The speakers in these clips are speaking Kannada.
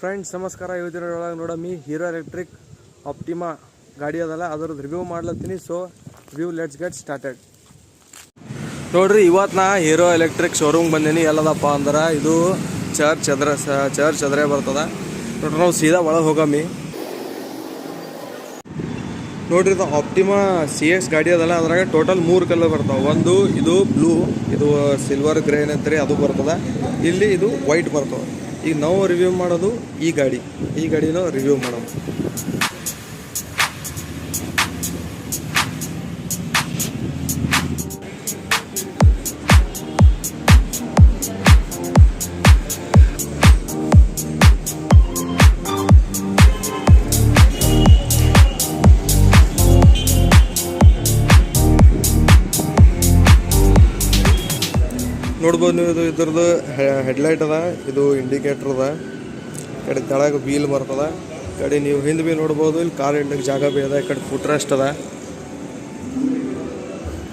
ಫ್ರೆಂಡ್ಸ್ ನಮಸ್ಕಾರ. ಇವತ್ತಿನ ಒಳಗೆ ನೋಡಮ್ಮಿ ಹೀರೋ ಎಲೆಕ್ಟ್ರಿಕ್ ಆಪ್ಟಿಮಾ ಗಾಡಿ ಅದಲ್ಲ. ಅದ್ರದ್ದು review ಮಾಡ್ಲತ್ತೀನಿ. So review let's get started ನೋಡ್ರಿ ಇವತ್ತು ನಾ ಹೀರೋ ಎಲೆಕ್ಟ್ರಿಕ್ ಶೋರೂಮ್ ಬಂದೀನಿ. ಎಲ್ಲದಪ್ಪ ಅಂದ್ರೆ, ಇದು ಚರ್ಚ್ ಎದ್ರ ಚರ್ಚ್ ಎದುರೇ ಬರ್ತದ. ನೋಡ್ರಿ, ನಾವು ಸೀದಾ ಒಳಗೆ ಹೋಗಮ್ಮಿ ನೋಡ್ರಿ, ಇದು ಆಪ್ಟಿಮಾ ಸಿ ಎಸ್ ಗಾಡಿ ಅದಲ್ಲ. ಅದ್ರಾಗ ಟೋಟಲ್ ಮೂರು ಕಲರ್ ಬರ್ತಾವೆ. ಒಂದು, ಇದು ಬ್ಲೂ ಇದು ಸಿಲ್ವರ್ ಗ್ರೇನ್ ಅಂತರಿ ಅದು ಬರ್ತದ. ಇಲ್ಲಿ ಇದು ವೈಟ್ ಬರ್ತವೆ. ಈಗ ನಾವು ರಿವ್ಯೂ ಮಾಡೋದು ಈ ಗಾಡಿ. ಈ ಗಾಡಿನ ರಿವ್ಯೂ ಮಾಡೋದು ನೋಡ್ಬೋದು ನೀವು ಇದು ಇದ್ರದ್ದು ಹೆಡ್ಲೈಟ್ ಅದ, ಇದು ಇಂಡಿಕೇಟರ್ ಅದ. ಕಡೆ ಕೆಳಗೆ ವೀಲ್ ಬರ್ತದ. ಕಡೆ ನೀವು ಹಿಂದೆ ಬಿ ನೋಡ್ಬೋದು, ಇಲ್ಲಿ ಕಾರ್ ಇಡ್ಲಿಕ್ಕೆ ಜಾಗ ಭೀ ಅದ, ಈ ಕಡೆ ಫುಟ್ ರೆಸ್ಟ್ ಅದ.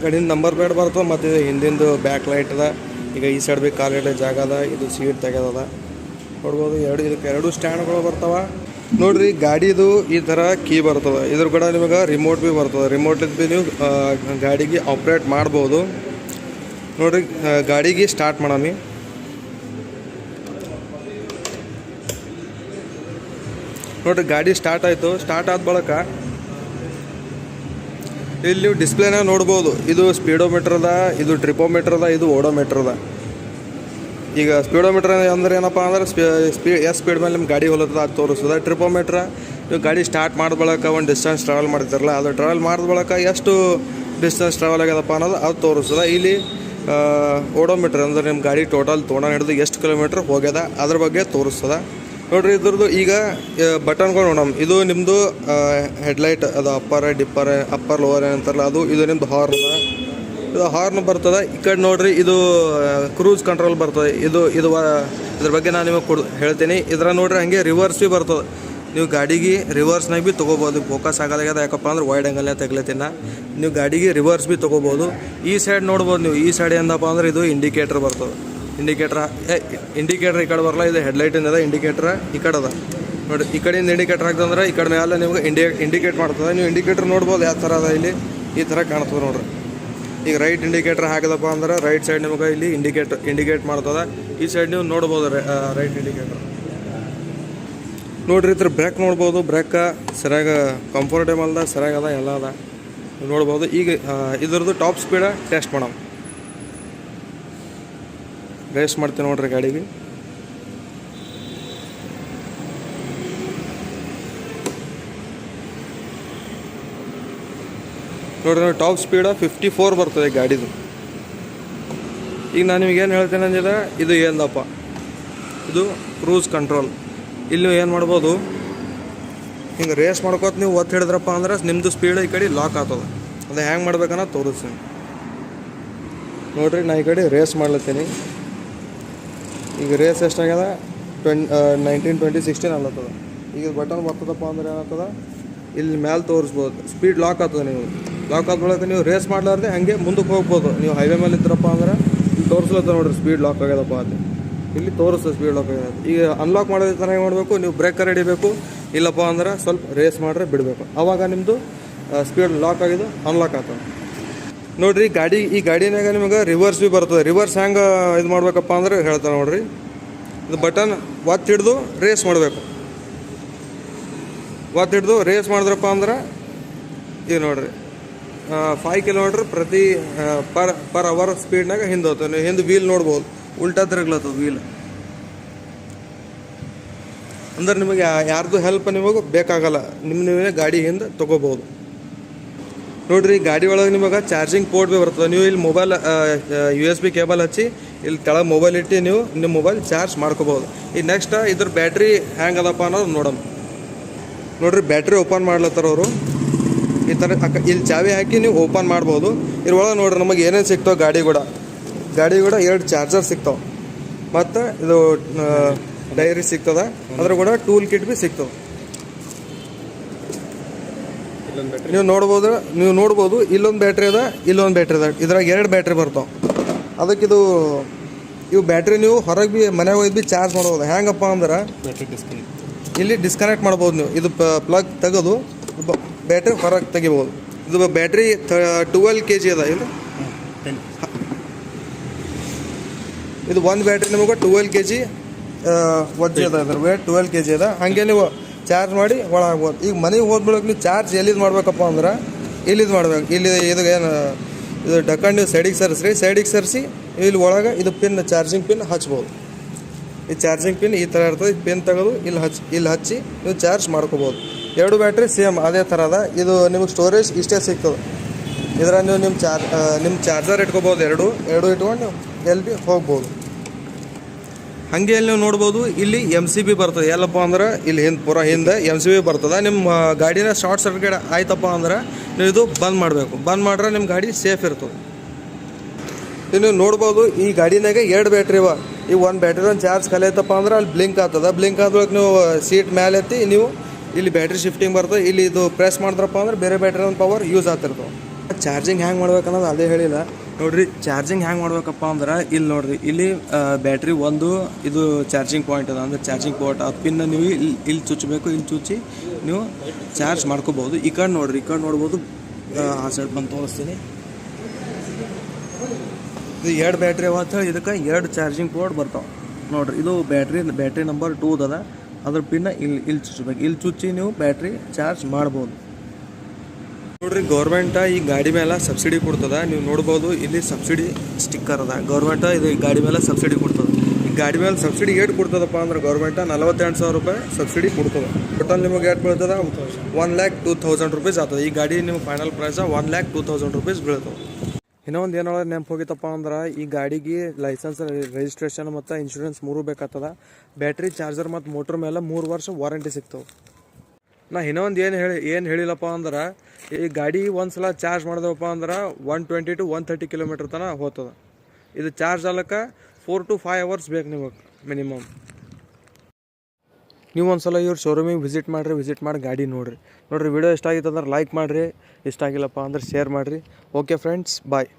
ಕಡೆ ಕಡೆಯಿಂದ ನಂಬರ್ ಪ್ಲೇಟ್ ಬರ್ತದೆ, ಮತ್ತು ಇದು ಹಿಂದಿಂದು ಬ್ಯಾಕ್ ಲೈಟ್ ಅದ. ಈಗ ಈ ಸೈಡ್ ಬಿ ಕಾರ್ ಇಡ್ಲಿಕ್ಕೆ ಜಾಗ ಅದ, ಇದು ಸೀಟ್ ತೆಗೆದದ ನೋಡ್ಬೋದು, ಎರಡು, ಇದಕ್ಕೆ ಎರಡು ಸ್ಟ್ಯಾಂಡ್ಗಳು ಬರ್ತಾವ. ನೋಡ್ರಿ, ಗಾಡಿದು ಈ ಥರ ಕೀ ಬರ್ತದೆ. ಇದ್ರ ಕೂಡ ನಿಮಗೆ ರಿಮೋಟ್ ಭೀ ಬರ್ತದೆ. ರಿಮೋಟ್ ಭೀ ನೀವು ಗಾಡಿಗೆ ಆಪ್ರೇಟ್ ಮಾಡ್ಬೋದು. ನೋಡ್ರಿ ಗಾಡಿಗೆ ಸ್ಟಾರ್ಟ್ ಮಾಡಮಿ ನೋಡ್ರಿ ಗಾಡಿ ಸ್ಟಾರ್ಟ್ ಆಯಿತು. ಸ್ಟಾರ್ಟ್ ಆದ ಬಳಿಕ ಇಲ್ಲಿ ನೀವು ಡಿಸ್ಪ್ಲೇನಾಗ ನೋಡ್ಬೋದು. ಇದು ಸ್ಪೀಡೋಮೀಟ್ರ್ ಅದ ಇದು ಟ್ರಿಪೋಮೀಟ್ರ್ ಅದ ಇದು ಓಡೋಮೀಟ್ರ್ ಅದ ಈಗ ಸ್ಪೀಡೋಮೀಟ್ರ್ ಅಂದ್ರೆ ಏನಪ್ಪ ಅಂದ್ರೆ ಸ್ಪೀ ಎಷ್ಟು ಸ್ಪೀಡ್ ಮೇಲೆ ನಿಮ್ಮ ಗಾಡಿ ಹೊಲತ್ತದ ಅದು ತೋರಿಸ್ತದೆ. ಟ್ರಿಪೋಮೀಟ್ರ್ ನೀವು ಗಾಡಿ ಸ್ಟಾರ್ಟ್ ಮಾಡಿದ ಬಳಕ ಒಂದು ಡಿಸ್ಟೆನ್ಸ್ ಟ್ರಾವೆಲ್ ಮಾಡ್ತಿರಲ್ಲ, ಅದು ಟ್ರಾವೆಲ್ ಮಾಡಿದ ಬಳಿಕ ಎಷ್ಟು ಡಿಸ್ಟೆನ್ಸ್ ಟ್ರಾವೆಲ್ ಆಗ್ಯದಪ್ಪ ಅನ್ನೋದು ಅದು ತೋರಿಸ್ತದೆ. ಇಲ್ಲಿ ಓಡೋಮೀಟ್ರ್ ಅಂದ್ರೆ ನಿಮ್ಮ ಗಾಡಿ ಟೋಟಲ್ ತೋಣ ಹಿಡಿದು ಎಷ್ಟು ಕಿಲೋಮೀಟ್ರ್ ಹೋಗ್ಯದ ಅದ್ರ ಬಗ್ಗೆ ತೋರಿಸ್ತದೆ. ನೋಡ್ರಿ, ಇದ್ರದ್ದು ಈಗ ಬಟನ್ಗಳು ನೋಡಮ್. ಇದು ನಿಮ್ಮದು ಹೆಡ್ಲೈಟ್ ಅದು ಅಪ್ಪರ್ ಡಿಪ್ಪರ್ ಅಪ್ಪರ್ ಲೋವರ್ ಏನಂತಾರಲ್ಲ, ಅದು, ಇದು ನಿಮ್ಮದು ಹಾರ್ನ್ ಇದು ಹಾರ್ನ್ ಬರ್ತದೆ. ಈ ಕಡೆ ನೋಡ್ರಿ, ಇದು ಕ್ರೂಸ್ ಕಂಟ್ರೋಲ್ ಬರ್ತದೆ. ಇದು ಇದು ಇದ್ರ ಬಗ್ಗೆ ನಾನು ನಿಮಗೆ ಕೊಡ್, ಹೇಳ್ತೀನಿ. ಇದ್ರಾಗ ನೋಡ್ರಿ, ಹಂಗೆ ರಿವರ್ಸ್ ಬರ್ತದೆ. ನೀವು ಗಾಡಿಗೆ ರಿವರ್ಸ್ನಾಗ ಭೀ ತೊಗೋಬೋದು. ಫೋಕಸ್ ಆಗೋದಾಗ್ಯದ ಯಾಕಪ್ಪ ಅಂದ್ರೆ ವೈಡ್ ಆ್ಯಂಗಲ್ನೇ ತೆಗ್ಲತ್ತಿನ. ನೀವು ಗಾಡಿಗೆ ರಿವರ್ಸ್ ಭೀ ತೊಗೋಬೋದು. ಈ ಸೈಡ್ ನೋಡ್ಬೋದು ನೀವು. ಈ ಸೈಡ್ ಏನಪ್ಪ ಅಂದ್ರೆ ಇದು ಇಂಡಿಕೇಟ್ರ್ ಬರ್ತದೆ. ಇಂಡಿಕೇಟ್ರ್ ಇಂಡಿಕೇಟ್ರ್ ಈ ಕಡೆ ಬರಲ್ಲ. ಇದು ಹೆಡ್ಲೈಟಿಂದ ಇಂಡಿಕೇಟ್ರ್ ಈ ಕಡೆ ಅದ. ನೋಡಿ, ಈ ಕಡೆಯಿಂದ ಇಂಡಿಕೇಟ್ರ್ ಆಗ್ತಂದ್ರೆ ಈ ಕಡೆ ಮೇಲೆ ನಿಮ್ಗೆ ಇಂಡಿ ಇಂಡಿಕೇಟ್ ಮಾಡ್ತದೆ. ನೀವು ಇಂಡಿಕೇಟ್ರ್ ನೋಡ್ಬೋದು ಯಾವ ಥರ ಅದ ಇಲ್ಲಿ. ಈ ಥರ ಕಾಣ್ತದೆ ನೋಡ್ರಿ. ಈಗ ರೈಟ್ ಇಂಡಿಕೇಟ್ರ್ ಹಾಕಿದಪ್ಪ ಅಂದ್ರೆ ರೈಟ್ ಸೈಡ್ ನಿಮಗೆ ಇಲ್ಲಿ ಇಂಡಿಕೇಟರ್ ಇಂಡಿಕೇಟ್ ಮಾಡ್ತದೆ. ಈ ಸೈಡ್ ನೀವು ನೋಡ್ಬೋದು ರೈಟ್ ಇಂಡಿಕೇಟರ್ ನೋಡ್ರಿ ಇದ್ರ ಬ್ರೇಕ್ ನೋಡ್ಬೋದು. ಬ್ರೇಕ್ ಸರಿಯಾಗಿ ಕಂಫರ್ಟೇಬಲ್ದ ಸರಿಯಾಗದ ಎಲ್ಲ ಅದ. ನೋಡ್ಬೋದು. ಈಗ ಇದ್ರದ್ದು ಟಾಪ್ ಸ್ಪೀಡ ಟೆಸ್ಟ್ ಮಾಡೋಣ. ರೇಸ್ ಮಾಡ್ತೀನಿ ನೋಡ್ರಿ ಗಾಡಿಗೆ. ನೋಡ್ರಿ ಟಾಪ್ ಸ್ಪೀಡ ಫಿಫ್ಟಿ ಫೋರ್ ಬರ್ತದೆ ಗಾಡಿದು. ಈಗ ನಾನು ನಿಮಗೇನು ಹೇಳ್ತೇನೆ ಅಂದಿದೆ, ಇದು ಏನಪ್ಪ? ಇದು ಕ್ರೂಸ್ ಕಂಟ್ರೋಲ್ ಇಲ್ಲಿ ಏನು ಮಾಡ್ಬೋದು? ಹಿಂಗೆ ರೇಸ್ ಮಾಡ್ಕೋತ ನೀವು ಒತ್ತು ಹಿಡಿದ್ರಪ್ಪ ಅಂದ್ರೆ ನಿಮ್ಮದು ಸ್ಪೀಡ್ ಈ ಕಡೆ ಲಾಕ್ ಆಗ್ತದೆ. ಅದು ಹೆಂಗೆ ಮಾಡ್ಬೇಕನ್ನ ತೋರಿಸ್ತೀನಿ. ನೋಡಿರಿ ನಾ ಈ ಕಡೆ ರೇಸ್ ಮಾಡ್ಲತ್ತೀನಿ. ಈಗ ರೇಸ್ ಎಷ್ಟಾಗ್ಯದ? ಟ್ವೆನ್ ನೈನ್ಟೀನ್ ಟ್ವೆಂಟಿ ಸಿಕ್ಸ್ಟೀನ್ ಈಗ ಬಟನ್ ಬರ್ತದಪ್ಪ ಅಂದ್ರೆ ಏನಾಗ್ತದ? ಇಲ್ಲಿ ಮ್ಯಾಲೆ ತೋರಿಸ್ಬೋದು. ಸ್ಪೀಡ್ ಲಾಕ್ ಆಗ್ತದೆ ನೀವು. ಲಾಕ್ ಆದ ನೀವು ರೇಸ್ ಮಾಡ್ಲಾರ್ದೆ ಹಂಗೆ ಮುಂದಕ್ಕೆ ಹೋಗ್ಬೋದು. ನೀವು ಹೈವೇ ಮೇಲೆ ಇದ್ರಪ್ಪ ಅಂದ್ರೆ ತೋರಿಸ್ಲತ್ತ ನೋಡ್ರಿ ಸ್ಪೀಡ್ ಲಾಕ್ ಆಗ್ಯದಪ್ಪ ಅಂತ. ಇಲ್ಲಿ ತೋರಿಸ್ತದೆ ಸ್ಪೀಡ್ ಲಾಕ್ ಈಗ ಅನ್ಲಾಕ್ ಮಾಡೋದು ಥರ ಏನು ಮಾಡಬೇಕು, ನೀವು ಬ್ರೇಕರ್ ಹಿಡಿಬೇಕು, ಇಲ್ಲಪ್ಪ ಅಂದ್ರೆ ಸ್ವಲ್ಪ ರೇಸ್ ಮಾಡ್ರೆ ಬಿಡಬೇಕು. ಆವಾಗ ನಿಮ್ಮದು ಸ್ಪೀಡ್ ಲಾಕ್ ಆಗಿದ್ದು ಅನ್ಲಾಕ್ ಆಗ್ತದೆ. ನೋಡಿರಿ ಗಾಡಿ, ಈ ಗಾಡಿನಾಗ ನಿಮಗೆ ರಿವರ್ಸ್ ಭೀ ಬರ್ತದೆ. ರಿವರ್ಸ್ ಹೆಂಗೆ ಇದು ಮಾಡ್ಬೇಕಪ್ಪ ಅಂದ್ರೆ ಹೇಳ್ತಾರೆ ನೋಡಿರಿ. ಇದು ಬಟನ್ ಒತ್ತು ಹಿಡ್ದು ರೇಸ್ ಮಾಡಬೇಕು. ಒತ್ತು ಹಿಡ್ದು ರೇಸ್ ಮಾಡಿದ್ರಪ್ಪ ಅಂದ್ರೆ, ಇದು ನೋಡಿರಿ ಫೈವ್ ಕಿಲೋಮೀಟ್ರ್ ಪ್ರತಿ ಪರ್ ಪರ್ ಅವರ್ ಸ್ಪೀಡ್ನಾಗ ಹಿಂದೆ ಹೋಗ್ತದೆ. ನೀವು ಹಿಂದೆ ವೀಲ್ ನೋಡ್ಬೋದು. ಉಲ್ಟಾ ತಿರುಗ್ಲತ್ತದ ವೀಲ್ ಅಂದ್ರೆ ನಿಮಗೆ ಯಾರ್ದು ಹೆಲ್ಪ್ ನಿಮಗೂ ಬೇಕಾಗಲ್ಲ. ನಿಮ್ಮ ನೀವೇ ಗಾಡಿ ಹಿಂದೆ ತೊಗೋಬೋದು ನೋಡ್ರಿ ಗಾಡಿ ಒಳಗೆ ನಿಮಗೆ ಚಾರ್ಜಿಂಗ್ ಪೋರ್ಟ್ ಭೀ ಬರ್ತದೆ. ನೀವು ಇಲ್ಲಿ mobile U S B cable ಹಚ್ಚಿ ಇಲ್ಲಿ ತಳ ಮೊಬೈಲ್ ಇಟ್ಟು ನೀವು ನಿಮ್ಮ ಮೊಬೈಲ್ ಚಾರ್ಜ್ ಮಾಡ್ಕೋಬೋದು ಈ ನೆಕ್ಸ್ಟ್ ಇದ್ರ ಬ್ಯಾಟ್ರಿ ಹ್ಯಾಂಗ್ ಅದಪ್ಪ ಅನ್ನೋದು ನೋಡೋಣ. ನೋಡ್ರಿ ಬ್ಯಾಟ್ರಿ ಓಪನ್ ಮಾಡ್ಲತ್ತಾರ ಅವರು. ಈ ಥರ ಇಲ್ಲಿ ಚಾವಿ ಹಾಕಿ ನೀವು ಓಪನ್ ಮಾಡ್ಬೋದು. ಇದ್ರೊಳಗೆ ನೋಡ್ರಿ, ನಮಗೆ ಏನೇನು ಸಿಗ್ತಾವೆ ಗಾಡಿ ಕೂಡ. ಗಾಡಿ ಕೂಡ ಎರಡು ಚಾರ್ಜರ್ ಸಿಗ್ತಾವೆ. ಮತ್ತು ಇದು ಡೈರಿ ಸಿಗ್ತದ. ಅದ್ರ ಕೂಡ ಟೂಲ್ ಕಿಟ್ ಬಿ ಸಿಗ್ತವೆ. ನೀವು ನೋಡ್ಬೋದು ನೀವು ನೋಡ್ಬೋದು ಇಲ್ಲೊಂದು ಬ್ಯಾಟ್ರಿ ಅದ ಇಲ್ಲೊಂದು ಬ್ಯಾಟ್ರಿ ಅದ. ಇದ್ರಾಗ ಎರಡು ಬ್ಯಾಟ್ರಿ ಬರ್ತಾವೆ. ಇದು ಇವು ಬ್ಯಾಟ್ರಿ ನೀವು ಹೊರಗೆ ಬಿ ಮನೆಗೆ ಹೋಗಿ ಬಿ ಚಾರ್ಜ್ ಮಾಡ್ಬೋದು. ಹೆಂಗಪ್ಪ ಅಂದ್ರೆ ಇಲ್ಲಿ ಡಿಸ್ಕನೆಕ್ಟ್ ಮಾಡ್ಬೋದು ನೀವು. ಇದು ಪ್ಲಗ್ ತೆಗೆದು ಬ್ಯಾಟ್ರಿ ಹೊರಗೆ ತೆಗಿಬೋದು. ಇದು ಬ್ಯಾಟ್ರಿ ಟುವೆಲ್ ಕೆ ಜಿ ಅದ. ಇಲ್ಲ ಟೆನ್ ಇದು ಒಂದು ಬ್ಯಾಟ್ರಿ ನಿಮಗೆ ಟುವೆಲ್ ಕೆ ಜಿ ವಜ್ಜೆ ಅದ ಇದ್ರ ವೇಟ್ ಟ್ವೆಲ್ ಕೆ ಜಿ ಅದ. ಹಾಗೆ ನೀವು ಚಾರ್ಜ್ ಮಾಡಿ ಒಳಗಾಗ್ಬೋದು. ಈಗ ಮನೆಗೆ ಹೋದ್ಬಿಡೋಕೆ ನೀವು ಚಾರ್ಜ್ ಎಲ್ಲಿದು ಮಾಡ್ಬೇಕಪ್ಪ ಅಂದ್ರೆ, ಇಲ್ಲಿದು ಮಾಡ್ಬೇಕು. ಇಲ್ಲಿ ಇದು ಏನು, ಇದು ಡಕ್ಕಂಡು ಸೈಡಿಗೆ ಸರಿಸ್ರಿ ಸೈಡಿಗೆ ಸರಿಸಿ, ಇಲ್ಲಿ ಒಳಗೆ ಇದು ಪಿನ್ ಚಾರ್ಜಿಂಗ್ ಪಿನ್ ಹಚ್ಬೋದು. ಈ ಚಾರ್ಜಿಂಗ್ ಪಿನ್ ಈ ಥರ ಇರ್ತದೆ ಪಿನ್ ತೆಗೆದು ಇಲ್ಲಿ ಹಚ್ಚಿ ಇಲ್ಲಿ ಹಚ್ಚಿ ನೀವು ಚಾರ್ಜ್ ಮಾಡ್ಕೋಬೋದು. ಎರಡು ಬ್ಯಾಟ್ರಿ ಸೇಮ್ ಅದೇ ಥರ ಅದ. ಇದು ನಿಮಗೆ ಸ್ಟೋರೇಜ್ ಇಷ್ಟೇ ಸಿಗ್ತದೆ. ಇದರ ನೀವು ನಿಮ್ಮ ಚಾರ್ಜ್ ನಿಮ್ಮ ಚಾರ್ಜರ್ ಇಟ್ಕೋಬೋದು ಎರಡು ಎರಡು ಇಟ್ಕೊಂಡು ಎಲ್ಲಿ ಹೋಗ್ಬೋದು. ಹಾಗೆ ಇಲ್ಲಿ ನೀವು ನೋಡ್ಬೋದು, ಇಲ್ಲಿ ಎಂ ಸಿ ಬಿ ಬರ್ತದೆ. ಎಲ್ಲಪ್ಪ ಅಂದ್ರೆ ಇಲ್ಲಿ ಹಿಂದೆ, ಪೂರ ಹಿಂದೆ ಎಂ ಸಿ ಬಿ ಬರ್ತದೆ. ನಿಮ್ಮ ಗಾಡಿನ ಶಾರ್ಟ್ ಸರ್ಕ್ಯೂಟ್ ಆಯ್ತಪ್ಪ ಅಂದ್ರೆ ನೀವು ಇದು ಬಂದ್ ಮಾಡಬೇಕು. ಬಂದ್ ಮಾಡ್ರೆ ನಿಮ್ಮ ಗಾಡಿ ಸೇಫ್ ಇರ್ತದೆ. ನೀವು ನೋಡ್ಬೋದು, ಈ ಗಾಡಿನಾಗೆ ಎರಡು ಬ್ಯಾಟ್ರಿ ಇವ ಈ ಒಂದು ಬ್ಯಾಟ್ರಿ ಒಂದು ಚಾರ್ಜ್ ಕಲಿಯತ್ತಪ್ಪ ಅಂದ್ರೆ ಅಲ್ಲಿ ಬ್ಲಿಂಕ್ ಆಗ್ತದೆ. ಬ್ಲಿಂಕ್ ಆದ್ರೊಳಗೆ ನೀವು ಸೀಟ್ ಮೇಲೆ ಎತ್ತಿ ನೀವು ಇಲ್ಲಿ ಬ್ಯಾಟ್ರಿ ಶಿಫ್ಟಿಂಗ್ ಬರ್ತದೆ. ಇಲ್ಲಿ ಇದು ಪ್ರೆಸ್ ಮಾಡಿದ್ರಪ್ಪ ಅಂದ್ರೆ ಬೇರೆ ಬ್ಯಾಟ್ರಿ ಒಂದು ಪವರ್ ಯೂಸ್ ಆಗ್ತಿರ್ತವೆ ಚಾರ್ಜಿಂಗ್ ಹ್ಯಾಂಗ್ ಮಾಡ್ಬೇಕು ಅನ್ನೋದು ಅದೇ ಹೇಳಿಲ್ಲ. ನೋಡ್ರಿ ಚಾರ್ಜಿಂಗ್ ಹ್ಯಾಂಗ್ ಮಾಡ್ಬೇಕಪ್ಪ ಅಂದ್ರೆ ಇಲ್ಲಿ ನೋಡ್ರಿ ಇಲ್ಲಿ ಬ್ಯಾಟ್ರಿ ಒಂದು ಇದು ಚಾರ್ಜಿಂಗ್ ಪಾಯಿಂಟ್ ಅದ. ಅಂದ್ರೆ ಚಾರ್ಜಿಂಗ್ ಪಾಯಿಂಟ್ ಆ ಪಿನ್ ನೀವು ಇಲ್ಲಿ ಇಲ್ಲಿ ಚುಚ್ಚಬೇಕು ಇಲ್ಲಿ ಚುಚ್ಚಿ ನೀವು ಚಾರ್ಜ್ ಮಾಡ್ಕೋಬೋದು. ಈ ಕಡೆ ನೋಡ್ರಿ ಈ ಕಡೆ ನೋಡ್ಬೋದು. ಆ, ಸೈಡ್ ಬಂದು ತೋರಿಸ್ತೀನಿ. ಇದು ಎರಡು ಬ್ಯಾಟ್ರಿ ಅವ ಹೇಳಿ ಇದಕ್ಕೆ ಎರಡು ಚಾರ್ಜಿಂಗ್ ಪೋರ್ಟ್ ಬರ್ತಾವೆ. ನೋಡ್ರಿ ಇದು ಬ್ಯಾಟ್ರಿ ಬ್ಯಾಟ್ರಿ ನಂಬರ್ ಟೂ ಅದ ಅದ್ರ ಪಿನ್ನ ಇಲ್ಲಿ ಇಲ್ಲಿ ಚುಚ್ಚಬೇಕು. ಇಲ್ಲಿ ಚುಚ್ಚಿ ನೀವು ಬ್ಯಾಟ್ರಿ ಚಾರ್ಜ್ ಮಾಡ್ಬೋದು. ನೋಡ್ರಿ ಗೌರ್ಮೆಂಟ್ ಈ ಗಾಡಿ ಮೇಲೆ ಸಬ್ಸಿಡಿ ಕೊಡ್ತದ. ನೀವು ನೋಡ್ಬೋದು, ಇಲ್ಲಿ ಸಬ್ಸಿಡಿ ಸ್ಟಿಕ್ಕರ್ ಅದ. ಗೌರ್ಮೆಂಟ್ ಇದು ಈ ಗಾಡಿ ಮೇಲೆ ಸಬ್ಸಿಡಿ ಕೊಡ್ತದೆ. ಈ ಗಾಡಿ ಮೇಲೆ ಸಬ್ಸಿಡಿ ಏಟ್ ಕೊಡ್ತದಪ್ಪ ಅಂದ್ರೆ ಗೌರ್ಮೆಂಟ್ ನಲವತ್ತೆಂಟು ಸಾವಿರ ರೂಪಾಯಿ ಸಬ್ಸಿಡಿ ಕೊಡ್ತದೆ. ಟೋಟಲ್ ನಿಮಗೆ ಏಟ್ ಬೀಳ್ತದ? One lakh two thousand rupees ಆಗ್ತದೆ ಈ ಗಾಡಿ ನಿಮ್ಗೆ final price one lakh two thousand rupees ಬೀಳ್ತದೆ. ಇನ್ನೊಂದು ಏನೋ ನೆನಪು ಹೋಗಿತ್ತಪ್ಪ ಅಂದ್ರೆ, ಈ ಗಾಡಿಗೆ ಲೈಸೆನ್ಸ್ ರಿಜಿಸ್ಟ್ರೇಷನ್ ಮತ್ತು ಇನ್ಶೂರೆನ್ಸ್ ಮೂರು ಬೇಕಾಗ್ತದ ಬ್ಯಾಟ್ರಿ ಚಾರ್ಜರ್ ಮತ್ತು ಮೋಟ್ರ್ ಮೇಲೆ ಮೂರು ವರ್ಷ ವಾರಂಟಿ ಸಿಗ್ತವೆ ನಾ ಇನ್ನೊಂದು ಏನು ಹೇಳಿ, ಏನು ಹೇಳಿಲ್ಲಪ್ಪ ಅಂದ್ರೆ, ಈ ಗಾಡಿ ಒಂದು ಸಲ ಚಾರ್ಜ್ ಮಾಡಿದೆವಪ್ಪ ಅಂದ್ರೆ one twenty to one thirty kilometre ತನಕ ಹೋಗ್ತದೆ. ಇದು ಚಾರ್ಜ್ ಆಗ್ಲಿಕ್ಕೆ ಫೋರ್ ಟು ಫೈವ್ ಅವರ್ಸ್ ಬೇಕು ನಿಮಗೆ ಮಿನಿಮಮ್ ನೀವು ಒಂದು ಸಲ ಇವ್ರ ಶೋರೂಮಿಗೆ ವಿಸಿಟ್ ಮಾಡಿರಿ ವಿಸಿಟ್ ಮಾಡಿ ಗಾಡಿ ನೋಡಿರಿ. ನೋಡಿರಿ ವಿಡಿಯೋ ಇಷ್ಟ ಆಗಿತ್ತು ಅಂದ್ರೆ ಲೈಕ್ ಮಾಡಿರಿ, ಇಷ್ಟ ಆಗಿಲ್ಲಪ್ಪ ಅಂದ್ರೆ ಶೇರ್ ಮಾಡಿರಿ. Okay friends bye